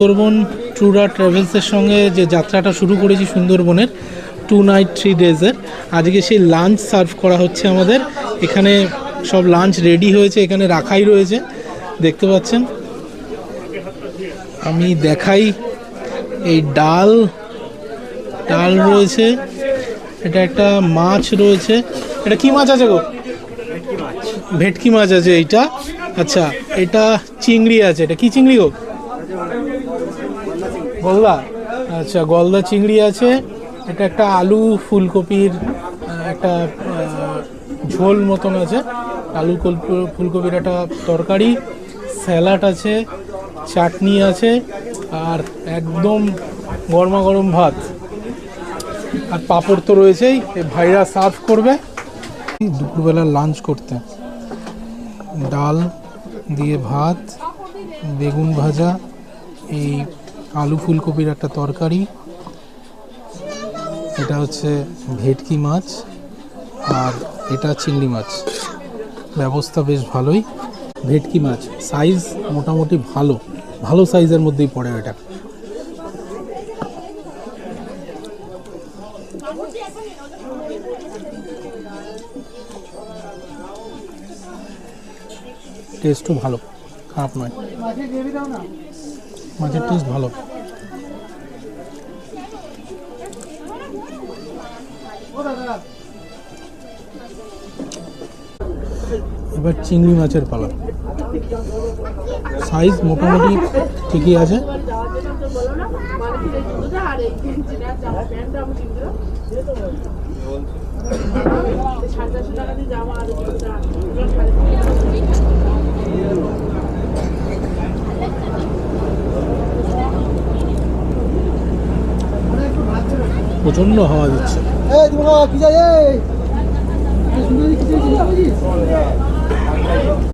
সুন্দরবন ট্যুরা ট্রাভেলসের সঙ্গে যে যাত্রাটা শুরু করেছি সুন্দরবনের, টু নাইট থ্রি ডেজের আজকে সেই লাঞ্চ সার্ভ করা হচ্ছে আমাদের। এখানে সব লাঞ্চ রেডি হয়েছে, এখানে রাখাই রয়েছে, দেখতে পাচ্ছেন। আমি দেখাই এই ডাল ডাল রয়েছে, এটা একটা মাছ রয়েছে। এটা কি মাছ আছে গো? ভেটকি মাছ আছে এইটা। আচ্ছা এটা চিংড়ি আছে, এটা কি চিংড়ি গো? গলদা? আচ্ছা গলদা চিংড়ি আছে, এটা একটা আলু ফুলকপির একটা ঝোল মতন আছে। আলু ফুলকপির একটা তরকারি, স্যালাড আছে, চাটনি আছে, আর একদম গরমা গরম ভাত। আর পাঁপড় তো রয়েছেই এই ভাইরা সার্ভ করবে। দুপুরবেলা লাঞ্চ করতে। ডাল দিয়ে ভাত, বেগুন ভাজা, এই আলু ফুলকপির একটা তরকারি। এটা হচ্ছে ভেটকি মাছ আর এটা চিংড়ি মাছ। ব্যবস্থা বেশ ভালোই। ভেটকি মাছ সাইজ মোটামুটি ভালো। ভালো সাইজের মধ্যেই পড়ে এটা টেস্টও ভালো, খারাপ নয়। মাছের টেস্ট ভালো। এবার চিংড়ি মাছের পালা। সাইজ মোটামুটি ঠিকই আছে। প্রচণ্ড হাওয়া দিচ্ছে।